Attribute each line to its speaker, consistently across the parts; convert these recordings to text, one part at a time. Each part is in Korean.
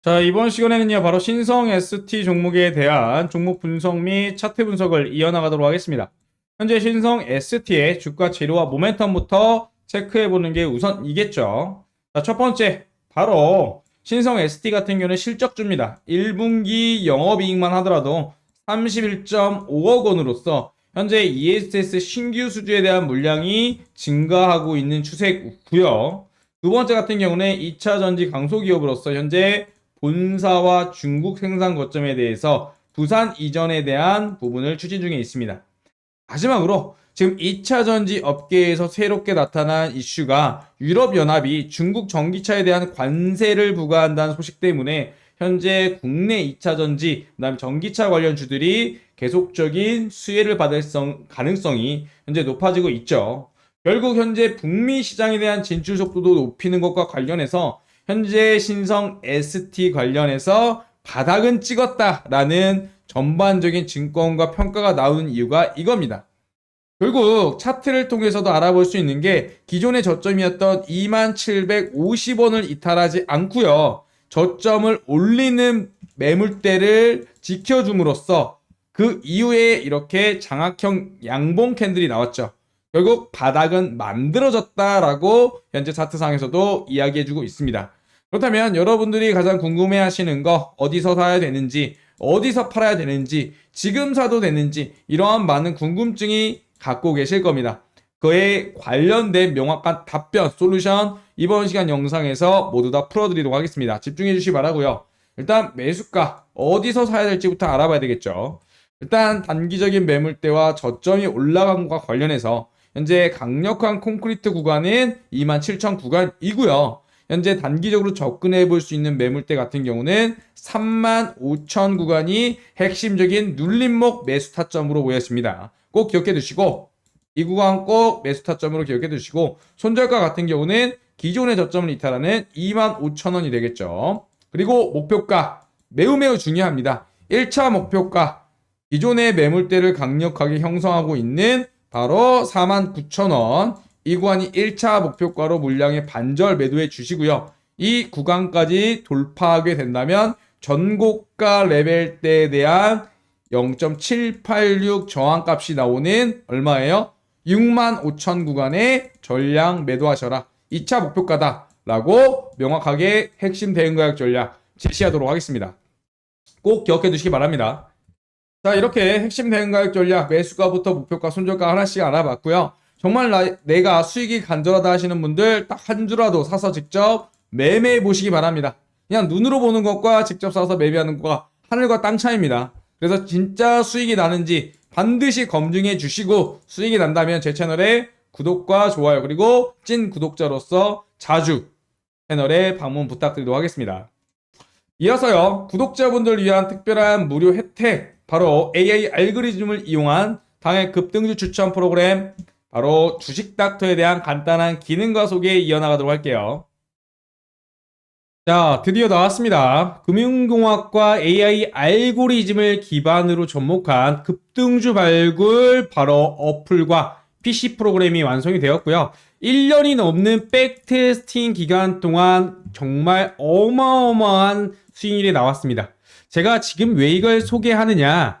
Speaker 1: 자, 이번 시간에는요, 바로 신성 ST 종목에 대한 종목 분석 및 차트 분석을 이어나가도록 하겠습니다. 현재 신성 ST의 주가 재료와 모멘텀부터 체크해 보는 게 우선이겠죠. 자, 첫 번째, 바로 신성 ST 같은 경우는 실적주입니다. 1분기 영업이익만 하더라도 31.5억 원으로서 현재 ESS 신규 수주에 대한 물량이 증가하고 있는 추세고요. 두 번째 같은 경우는 2차 전지 강소기업으로서 현재 본사와 중국 생산 거점에 대해서 부산 이전에 대한 부분을 추진 중에 있습니다. 마지막으로 지금 2차 전지 업계에서 새롭게 나타난 이슈가 유럽연합이 중국 전기차에 대한 관세를 부과한다는 소식 때문에 현재 국내 2차 전지, 그다음에 전기차 관련 주들이 계속적인 수혜를 받을 성- 가능성이 현재 높아지고 있죠. 결국 현재 북미 시장에 대한 진출 속도도 높이는 것과 관련해서 현재 신성 ST 관련해서 바닥은 찍었다라는 전반적인 증권과 평가가 나오는 이유가 이겁니다. 결국 차트를 통해서도 알아볼 수 있는 게 기존의 저점이었던 2750원을 이탈하지 않고요. 저점을 올리는 매물대를 지켜줌으로써 그 이후에 이렇게 장악형 양봉 캔들이 나왔죠. 결국 바닥은 만들어졌다라고 현재 차트상에서도 이야기해주고 있습니다. 그렇다면 여러분들이 가장 궁금해 하시는 거 어디서 사야 되는지 어디서 팔아야 되는지 지금 사도 되는지 이러한 많은 궁금증이 갖고 계실 겁니다. 그에 관련된 명확한 답변, 솔루션 이번 시간 영상에서 모두 다 풀어드리도록 하겠습니다. 집중해 주시기 바라고요. 일단 매수가 어디서 사야 될지부터 알아봐야 되겠죠. 일단 단기적인 매물대와 저점이 올라간 것과 관련해서 현재 강력한 콘크리트 구간은 27,000 구간이고요. 현재 단기적으로 접근해 볼 수 있는 매물대 같은 경우는 35,000 구간이 핵심적인 눌림목 매수 타점으로 보였습니다. 꼭 기억해 두시고 이 구간 꼭 매수 타점으로 기억해 두시고 손절가 같은 경우는 기존의 저점을 이탈하는 25,000원이 되겠죠. 그리고 목표가 매우 매우 중요합니다. 1차 목표가 기존의 매물대를 강력하게 형성하고 있는 바로 49,000원 이 구간이 1차 목표가로 물량의 반절 매도해 주시고요. 이 구간까지 돌파하게 된다면 전고가 레벨대에 대한 0.786 저항값이 나오는 얼마예요? 6만 5천 구간에 전량 매도하셔라. 2차 목표가다. 라고 명확하게 핵심 대응 가격 전략 제시하도록 하겠습니다. 꼭 기억해 두시기 바랍니다. 자, 이렇게 핵심 대응 가격 전략 매수가부터 목표가, 손절가 하나씩 알아봤고요. 정말 나- 내가 수익이 간절하다 하시는 분들 딱 한 주라도 사서 직접 매매해 보시기 바랍니다. 그냥 눈으로 보는 것과 직접 사서 매매하는 것과 하늘과 땅 차이입니다. 그래서 진짜 수익이 나는지 반드시 검증해 주시고 수익이 난다면 제 채널에 구독과 좋아요 그리고 찐 구독자로서 자주 채널에 방문 부탁드리도록 하겠습니다. 이어서요 구독자분들 위한 특별한 무료 혜택 바로 AI 알고리즘을 이용한 당일 급등주 추천 프로그램 바로 주식 닥터에 대한 간단한 기능과 소개 이어나가도록 할게요. 자, 드디어 나왔습니다. 금융공학과 AI 알고리즘을 기반으로 접목한 급등주 발굴 바로 어플과 PC 프로그램이 완성이 되었고요. 1년이 넘는 백테스팅 기간 동안 정말 어마어마한 수익률이 나왔습니다. 제가 지금 왜 이걸 소개하느냐?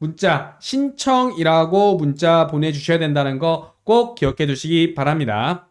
Speaker 1: 문자 신청이라고 문자 보내주셔야 된다는 거 꼭 기억해 두시기 바랍니다.